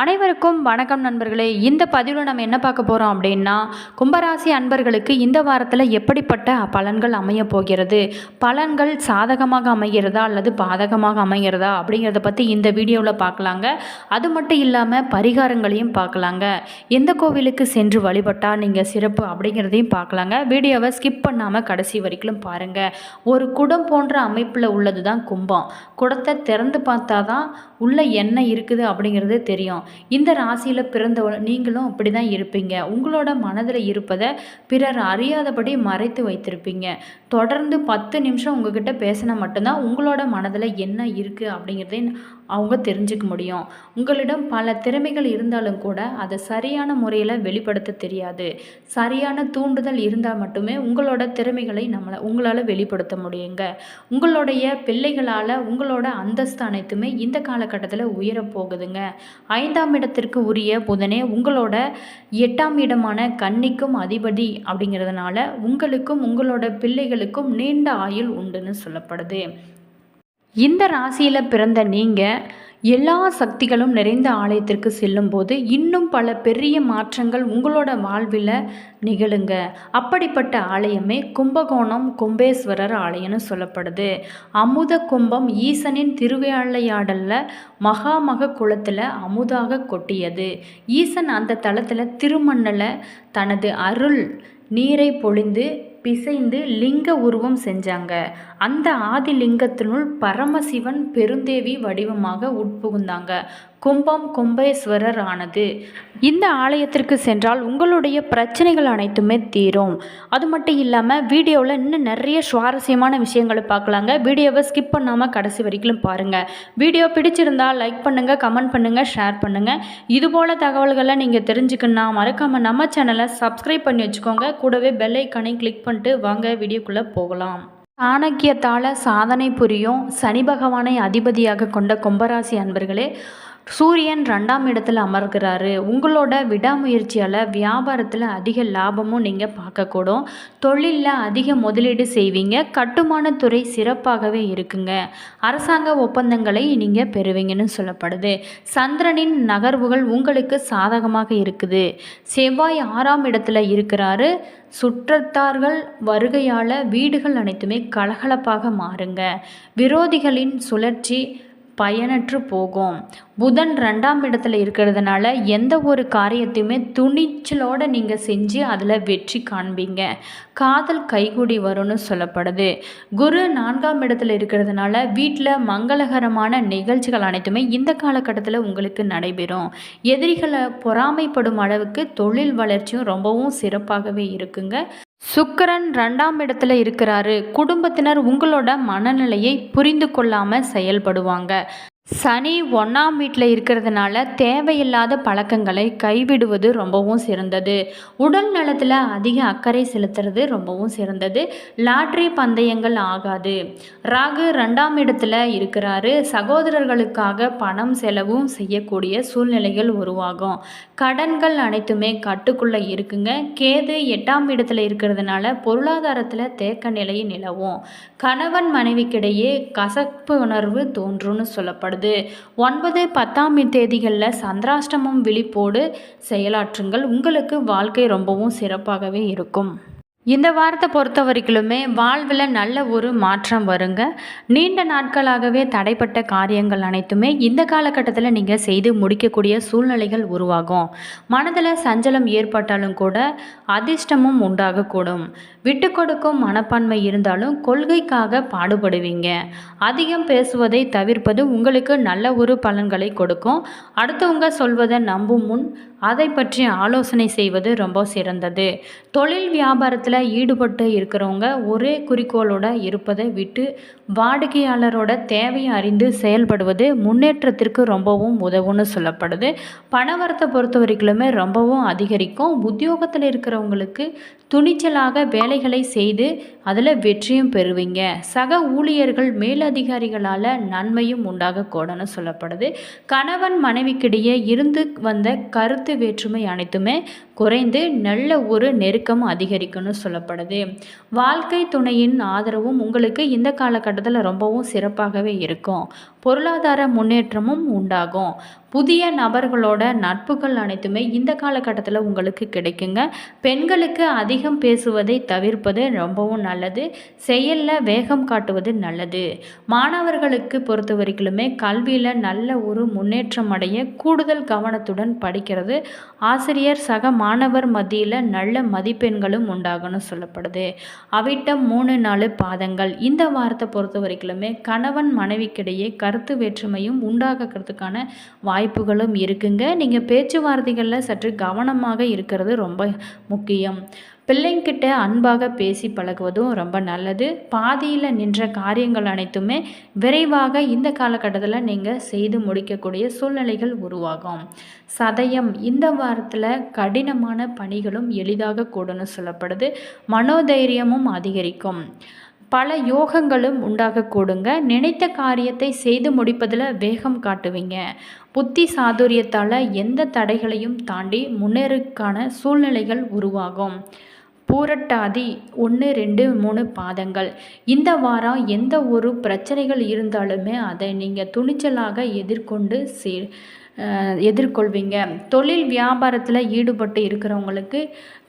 அனைவருக்கும் வணக்கம் நண்பர்களே. இந்த பதிவில் நம்ம என்ன பார்க்க போகிறோம் அப்படின்னா கும்பராசி அன்பர்களுக்கு இந்த வாரத்தில் எப்படிப்பட்ட பலன்கள் அமைய போகிறது? பலன்கள் சாதகமாக அமைகிறதா அல்லது பாதகமாக அமைகிறதா அப்படிங்கிறத பற்றி இந்த வீடியோவில் பார்க்கலாங்க. அது மட்டும் இல்லாமல் பரிகாரங்களையும் பார்க்கலாங்க. எந்த கோவிலுக்கு சென்று வழிபட்டால் நீங்கள் சிறப்பு அப்படிங்கிறதையும் பார்க்கலாங்க. வீடியோவை ஸ்கிப் பண்ணாமல் கடைசி வரைக்கும் பாருங்கள் ஒரு குடம் போன்ற அமைப்பில் உள்ளது தான் கும்பம். குடத்தை திறந்து பார்த்தா தான் உள்ளே என்ன இருக்குது அப்படிங்கிறது தெரியும். இந்த ராசியில் பிறந்தவ நீங்களும் அப்படி தான் இருப்பீங்க. உங்களோட மனதில் இருப்பதை பிறர் அறியாதபடி மறைத்து வைத்திருப்பீங்க. தொடர்ந்து பத்து நிமிஷம் உங்ககிட்ட பேசினா மட்டும்தான் உங்களோட மனதில் என்ன இருக்குது அப்படிங்கிறதே அவங்க தெரிஞ்சுக்க முடியும். உங்களிடம் பல திறமைகள் இருந்தாலும் கூட அதை சரியான முறையில் வெளிப்படுத்த தெரியாது. சரியான தூண்டுதல் இருந்தால் மட்டுமே உங்களோட திறமைகளை நம்மளை உங்களால் வெளிப்படுத்த முடியுங்க. உங்களுடைய பிள்ளைகளால் உங்களோட அந்தஸ்து அனைத்துமே இந்த காலகட்டத்தில் உயரப் போகுதுங்க. ஐந்தாம் இடத்திற்கு உரிய புதனே உங்களோட எட்டாம் இடமான கன்னிக்கும் அதிபதி அப்படிங்கிறதுனால உங்களுக்கும் உங்களோட பிள்ளைகளுக்கும் நீண்ட ஆயுள் உண்டுன்னு சொல்லப்படுது. இந்த ராசியில் பிறந்த நீங்கள் எல்லா சக்திகளும் நிறைந்த ஆலயத்திற்கு செல்லும்போது இன்னும் பல பெரிய மாற்றங்கள் உங்களோட வாழ்வில் நிகழுங்க. அப்படிப்பட்ட ஆலயமே கும்பகோணம் கும்பேஸ்வரர் ஆலயம்னு சொல்லப்படுது. அமுத கும்பம் ஈசனின் திருவிளையாடலில் மகாமக குளத்தில் அமுதாக கொட்டியது. ஈசன் அந்த தளத்தில் திருமண்ணில் தனது அருள் நீரை பொழிந்து பிசைந்து லிங்க உருவம் செஞ்சாங்க. அந்த ஆதிலிங்கத்தினுள் பரமசிவன் பெருந்தேவி வடிவமாக உட்புகுந்தாங்க. கும்பம் கும்பேஸ்வரர் ஆனது இந்த ஆலயத்திற்கு சென்றால் உங்களுடைய பிரச்சனைகள் அனைத்துமே தீரும். அது மட்டும் இல்லாமல் வீடியோவில் இன்னும் நிறைய சுவாரஸ்யமான விஷயங்களை பார்க்கலாங்க. வீடியோவை ஸ்கிப் பண்ணாமல் கடைசி வரைக்கும் பாருங்கள் வீடியோ பிடிச்சிருந்தால் லைக் பண்ணுங்கள் கமெண்ட் பண்ணுங்கள் ஷேர் பண்ணுங்கள் இதுபோல் தகவல்களை நீங்கள் தெரிஞ்சுக்கணுன்னா மறக்காமல் நம்ம சேனலை சப்ஸ்கிரைப் பண்ணி வச்சுக்கோங்க. கூடவே பெல் ஐக்கானையும் கிளிக் பண்ணிட்டு வாங்க வீடியோக்குள்ளே போகலாம். சாணக்கியத்தால் சாதனை புரியும் சனி பகவானை அதிபதியாக கொண்ட கும்பராசி அன்பர்களே சூரியன் ரெண்டாம் இடத்துல அமர்கிறாரு. உங்களோட விடாமுயற்சியால் வியாபாரத்தில் அதிக லாபமும் நீங்கள் பார்க்கக்கூடும். தொழிலில் அதிக முதலீடு செய்வீங்க. கட்டுமானத்துறை சிறப்பாகவே இருக்குங்க. அரசாங்க ஒப்பந்தங்களை நீங்கள் பெறுவீங்கன்னு சொல்லப்படுது. சந்திரனின் நகர்வுகள் உங்களுக்கு சாதகமாக இருக்குது. செவ்வாய் ஆறாம் இடத்துல இருக்கிறாரு. சுற்றத்தார்கள் வருகையால் வீடுகள் அனைத்துமே கலகலப்பாக மாறுங்க. விரோதிகளின் சுழற்சி பயனற்று போகும். புதன் ரெண்டாம் இடத்துல இருக்கிறதுனால எந்த ஒரு காரியத்தையுமே துணிச்சலோடு நீங்கள் செஞ்சு அதில் வெற்றி காண்பீங்க. காதல் கைகூடி வரும்னு சொல்லப்படுது. குரு நான்காம் இடத்துல இருக்கிறதுனால வீட்டில் மங்களகரமான நிகழ்ச்சிகள் அனைத்துமே இந்த காலகட்டத்தில் உங்களுக்கு நடைபெறும். எதிரிகளை பொறாமைப்படும் அளவுக்கு தொழில் வளர்ச்சியும் ரொம்பவும் சிறப்பாகவே இருக்குங்க. சுக்கரன் ரெண்டாம் இடத்துல இருக்கிறாரு. குடும்பத்தினர் உங்களோட மனநிலையை புரிந்து கொள்ளாமல் செயல்படுவாங்க. சனி ஒன்றாம் வீட்டில் இருக்கிறதுனால தேவையில்லாத பழக்கங்களை கைவிடுவது ரொம்பவும் சிறந்தது. உடல் நலத்தில் அதிக அக்கறை செலுத்துறது ரொம்பவும் சிறந்தது. லாட்ரி பந்தயங்கள் ஆகாது. ராகு ரெண்டாம் இடத்துல இருக்கிறாரு. சகோதரர்களுக்காக பணம் செலவும் செய்யக்கூடிய சூழ்நிலைகள் உருவாகும். கடன்கள் அனைத்துமே கட்டுக்குள்ளே இருக்குங்க. கேது எட்டாம் இடத்துல இருக்கிறதுனால பொருளாதாரத்தில் தேக்க நிலை நிலவும். கணவன் மனைவிக்கிடையே கசப்பு உணர்வு தோன்றும்னு சொல்லப்படுது. ஒன்பது பத்தாம் தேதிகளில் சந்திராஷ்டமம் விழிப்போடு செயலாற்றுங்கள். உங்களுக்கு வாழ்க்கை ரொம்பவும் சிறப்பாகவே இருக்கும். இந்த வாரத்தை பொறுத்த வரைக்குமே வாழ்வில் நல்ல ஒரு மாற்றம் வருங்க. நீண்ட நாட்களாகவே தடைப்பட்ட காரியங்கள் அனைத்துமே இந்த காலகட்டத்தில் நீங்கள் செய்து முடிக்கக்கூடிய சூழ்நிலைகள் உருவாகும். மனதில் சஞ்சலம் ஏற்பட்டாலும் கூட அதிர்ஷ்டமும் உண்டாகக்கூடும். விட்டு கொடுக்கும் மனப்பான்மை இருந்தாலும் கொள்கைக்காக பாடுபடுவீங்க. அதிகம் பேசுவதை தவிர்ப்பது உங்களுக்கு நல்ல ஒரு பலன்களை கொடுக்கும். அடுத்தவங்க சொல்வதை நம்பும் முன் அதை பற்றி ஆலோசனை செய்வது ரொம்ப சிறந்தது. தொழில் வியாபாரத்தில் ஈடுபட்டு இருக்கிறவங்க ஒரே குறிக்கோளோட இருப்பதை விட்டு வாடிக்கையாளரோட தேவையை அறிந்து செயல்படுவது முன்னேற்றத்திற்கு ரொம்பவும் உதவும்னு சொல்லப்படுது. பணவரத்தை பொறுத்த வரைக்குமே ரொம்பவும் அதிகரிக்கும். உத்தியோகத்தில் இருக்கிறவங்களுக்கு துணிச்சலாக வேலைகளை செய்து அதில் வெற்றியும் பெறுவீங்க. சக ஊழியர்கள் மேலதிகாரிகளால் நன்மையும் உண்டாகக்கூடன்னு சொல்லப்படுது. கணவன் மனைவிக்கிடையே இருந்து வந்த கருத்து வேற்றுமை அனைத்துமே குறைந்து நல்ல ஒரு நெருக்கம் அதிகரிக்கும்னு சொல்லப்படுது. வாழ்க்கை துணையின் ஆதரவும் உங்களுக்கு இந்த காலகட்டத்தில் ரொம்பவும் சிறப்பாகவே இருக்கும். பொருளாதார முன்னேற்றமும் உண்டாகும். புதிய நபர்களோட நட்புகள் அனைத்துமே இந்த காலகட்டத்தில் உங்களுக்கு கிடைக்குங்க. பெண்களுக்கு அதிகம் பேசுவதை தவிர்ப்பது ரொம்பவும் நல்லது. செயலில் வேகம் காட்டுவது நல்லது. மாணவர்களுக்கு பொறுத்த வரைக்குமே கல்வியில் நல்ல ஒரு முன்னேற்றம் அடைய கூடுதல் கவனத்துடன் படிக்கிறது. ஆசிரியர் சக மாணவர் மத்தியில் நல்ல மதிப்பெண்களும் உண்டாகணும் சொல்லப்படுது. அவிட்டம் மூணு நாலு பாதங்கள். இந்த வாரத்தை பொறுத்த வரைக்குமே கணவன் மனைவிக்கிடையே கருத்து வேற்றுமையும் உண்டாகிறதுக்கான வாய்ப்புகளும் இருக்குங்க. நீங்கள் பேச்சுவார்த்தைகளில் சற்று கவனமாக இருக்கிறது ரொம்ப முக்கியம். பிள்ளைங்கிட்ட அன்பாக பேசி பழகுவதும் ரொம்ப நல்லது. பாதியில் நின்ற காரியங்கள் அனைத்துமே விரைவாக இந்த காலகட்டத்தில் நீங்கள் செய்து முடிக்கக்கூடிய சூழ்நிலைகள் உருவாகும். சதயம் இந்த வாரத்தில் கடினமான பணிகளும் எளிதாக கூடன்னு சொல்லப்படுது. மனோதைரியமும் அதிகரிக்கும். பல யோகங்களும் உண்டாகக்கூடுங்க. நினைத்த காரியத்தை செய்து முடிப்பதில் வேகம் காட்டுவீங்க. புத்தி சாதுரியத்தால் எந்த தடைகளையும் தாண்டி முன்னேறுக்கான சூழ்நிலைகள் உருவாகும். பூரட்டாதி ஒன்று ரெண்டு மூணு பாதங்கள். இந்த வாரம் எந்த ஒரு பிரச்சனைகள் இருந்தாலுமே அதை நீங்கள் துணிச்சலாக எதிர்கொண்டு சே எதிர்கொள்வீங்க. தொழில் வியாபாரத்தில் ஈடுபட்டு இருக்கிறவங்களுக்கு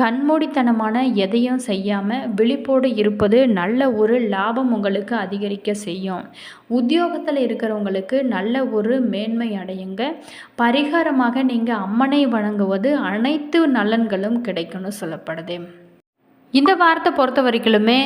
கண்மூடித்தனமான எதையும் செய்யாமல் விழிப்போடு இருப்பது நல்ல ஒரு லாபம் உங்களுக்கு அதிகரிக்க செய்யும். உத்தியோகத்தில் இருக்கிறவங்களுக்கு நல்ல ஒரு மேன்மை அடையுங்க. பரிகாரமாக நீங்கள் அம்மனை வணங்குவது அனைத்து நலன்களும் கிடைக்கும்னு சொல்லப்படுது. இந்த வாரத்தை பொறுத்த வரைக்குமே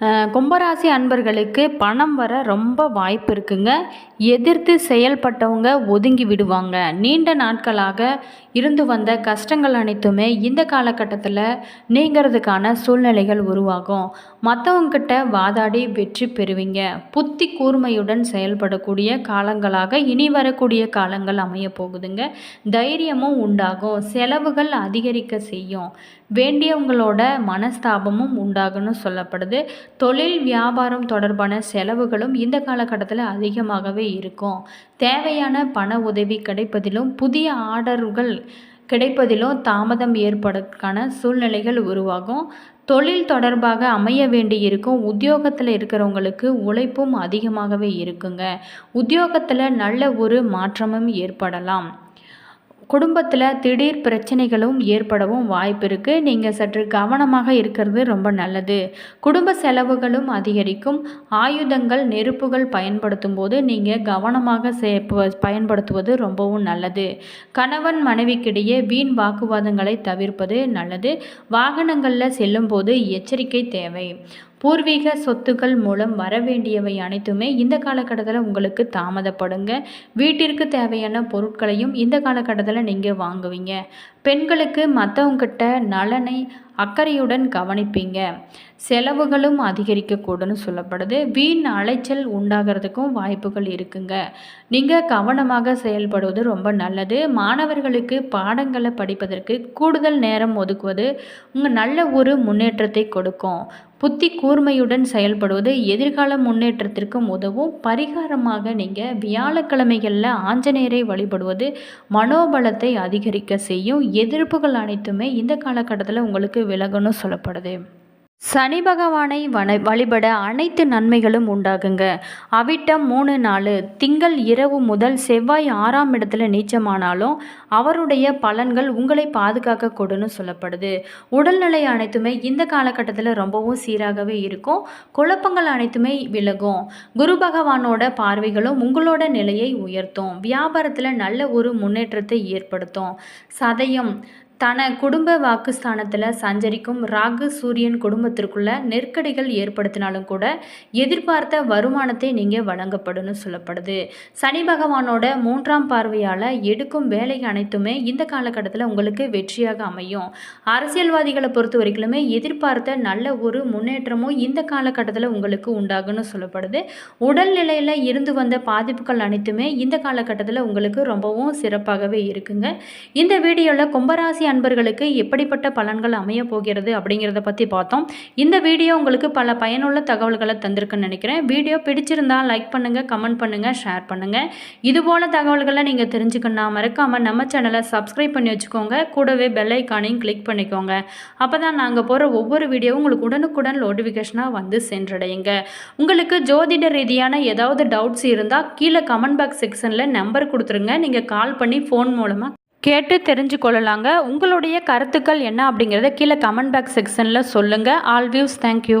கும்பராசி அன்பர்களுக்கு பணம் வர ரொம்ப வாய்ப்பு இருக்குங்க. எதிர்த்து செயல்பட்டவங்க ஒதுங்கி விடுவாங்க. நீண்ட நாட்களாக இருந்து வந்த கஷ்டங்கள் அனைத்துமே இந்த காலகட்டத்தில் நீங்கிறதுக்கான சூழ்நிலைகள் உருவாகும். மற்றவங்கிட்ட வாதாடி வெற்றி பெறுவீங்க. புத்தி கூர்மையுடன் செயல்படக்கூடிய காலங்களாக இனி வரக்கூடிய காலங்கள் அமைய போகுதுங்க தைரியமும் உண்டாகும். செலவுகள் அதிகரிக்க செய்யும். வேண்டியவங்களோட மனஸ்தாபமும் உண்டாகும்னு சொல்லப்படுது. தொழில் வியாபாரம் தொடர்பான செலவுகளும் இந்த காலகட்டத்தில் அதிகமாகவே இருக்கும். தேவையான பண உதவி கிடைப்பதிலும் புதிய ஆர்டர்கள் கிடைப்பதிலும் தாமதம் ஏற்படுறதுக்கான சூழ்நிலைகள் உருவாகும். தொழில் தொடர்பாக அமைய வேண்டி இருக்கும் உத்தியோகத்தில் இருக்கிறவங்களுக்கு உழைப்பும் அதிகமாகவே இருக்குங்க. உத்தியோகத்தில் நல்ல ஒரு மாற்றமும் ஏற்படலாம். குடும்பத்தில் திடீர் பிரச்சனைகளும் ஏற்படவும் வாய்ப்பு இருக்குது நீங்கள் சற்று கவனமாக இருக்கிறது ரொம்ப நல்லது. குடும்ப செலவுகளும் அதிகரிக்கும். ஆயுதங்கள் நெருப்புகள் பயன்படுத்தும் போது நீங்கள் கவனமாக பயன்படுத்துவது ரொம்பவும் நல்லது. கணவன் மனைவிக்கிடையே வீண் வாக்குவாதங்களை தவிர்ப்பது நல்லது. வாகனங்களில் செல்லும்போது எச்சரிக்கை தேவை. பூர்வீக சொத்துக்கள் மூலம் வர வேண்டியவை அனைத்துமே இந்த காலகட்டத்தில் உங்களுக்கு தாமதப்படுங்க. வீட்டிற்கு தேவையான பொருட்களையும் இந்த காலகட்டத்தில் நீங்கள் வாங்குவீங்க. பெண்களுக்கு மற்றவங்கிட்ட நலனை அக்கறையுடன் கவனிப்பீங்க. செலவுகளும் அதிகரிக்கக்கூடும்னு சொல்லப்படுது. வீண் அலைச்சல் உண்டாகிறதுக்கும் வாய்ப்புகள் இருக்குங்க. நீங்கள் கவனமாக செயல்படுவது ரொம்ப நல்லது. மாணவர்களுக்கு பாடங்களை படிப்பதற்கு கூடுதல் நேரம் ஒதுக்குவது உங்கள் நல்ல ஒரு முன்னேற்றத்தை கொடுக்கும். புத்தி கூர்மையுடன் செயல்படுவது எதிர்கால முன்னேற்றத்திற்கும் உதவும். பரிகாரமாக நீங்கள் வியாழக்கிழமைகளில் ஆஞ்சநேயரை வழிபடுவது மனோபலத்தை அதிகரிக்க செய்யும். எதிர்ப்புகள் அனைத்துமே இந்த காலகட்டத்தில் உங்களுக்கு விலகணும் சொல்லப்படுது. சனி பகவானை வன வழிபட அனைத்து நன்மைகளும் உண்டாகுங்க. அவிட்டம் மூணு நாலு. திங்கள் இரவு முதல் செவ்வாய் ஆறாம் இடத்துல நீச்சமானாலும் அவருடைய பலன்கள் உங்களை பாதுகாக்க கொடுன்னு சொல்லப்படுது. உடல்நிலை அனைத்துமே இந்த காலகட்டத்தில் ரொம்பவும் சீராகவே இருக்கும். குழப்பங்கள் அனைத்துமே விலகும். குரு பகவானோட பார்வைகளும் உங்களோட நிலையை உயர்த்தும். வியாபாரத்தில் நல்ல ஒரு முன்னேற்றத்தை ஏற்படுத்தும். சதயம். தன குடும்ப வாக்குஸ்தானத்தில் சஞ்சரிக்கும் ராகு சூரியன் குடும்பத்திற்குள்ள நெருக்கடிகள் ஏற்படுத்தினாலும் கூட எதிர்பார்த்த வருமானத்தை நீங்கள் வழங்கப்படும்னு சொல்லப்படுது. சனி பகவானோட மூன்றாம் பார்வையால் எடுக்கும் வேலை அனைத்துமே இந்த காலகட்டத்தில் உங்களுக்கு வெற்றியாக அமையும். அரசியல்வாதிகளை பொறுத்த வரைக்குமே எதிர்பார்த்த நல்ல ஒரு முன்னேற்றமும் இந்த காலகட்டத்தில் உங்களுக்கு உண்டாகும்னு சொல்லப்படுது. உடல்நிலையில் இருந்து வந்த பாதிப்புகள் அனைத்துமே இந்த காலகட்டத்தில் உங்களுக்கு ரொம்பவும் சிறப்பாகவே இருக்குங்க. இந்த வீடியோவில் கும்பராசி நண்பர்களுக்கு எப்படிப்பட்ட பலன்கள் அமைய போகிறது அப்படிங்கிறத பற்றி பார்த்தோம். இந்த வீடியோ உங்களுக்கு பல பயனுள்ள தகவல்களை தந்திருக்குன்னு நினைக்கிறேன். வீடியோ பிடிச்சிருந்தா லைக் பண்ணுங்கள் கமெண்ட் பண்ணுங்கள் ஷேர் பண்ணுங்கள் இதுபோல் தகவல்களை நீங்கள் தெரிஞ்சுக்கணும்னா மறக்காமல் நம்ம சேனலை சப்ஸ்கிரைப் பண்ணி வச்சுக்கோங்க. கூடவே பெல் ஐக்கானையும் கிளிக் பண்ணிக்கோங்க. அப்போ தான் நாங்கள் போகிற ஒவ்வொரு வீடியோவும் உங்களுக்கு உடனுக்குடன் நோட்டிஃபிகேஷனாக வந்து சென்றடையுங்க. உங்களுக்கு ஜோதிட ரீதியான ஏதாவது டவுட்ஸ் இருந்தால் கீழே கமெண்ட் பாக்ஸ் செக்ஷனில் நம்பர் கொடுத்துருங்க. நீங்கள் கால் பண்ணி ஃபோன் மூலமாக கேட்டு தெரிஞ்சு கொள்ளலாங்க. உங்களுடைய கருத்துக்கள் என்ன அப்படிங்கிறத கீழே கமெண்ட் பாக்ஸ் செக்ஷனில் சொல்லுங்கள் ஆல் வியூஸ் தேங்க்யூ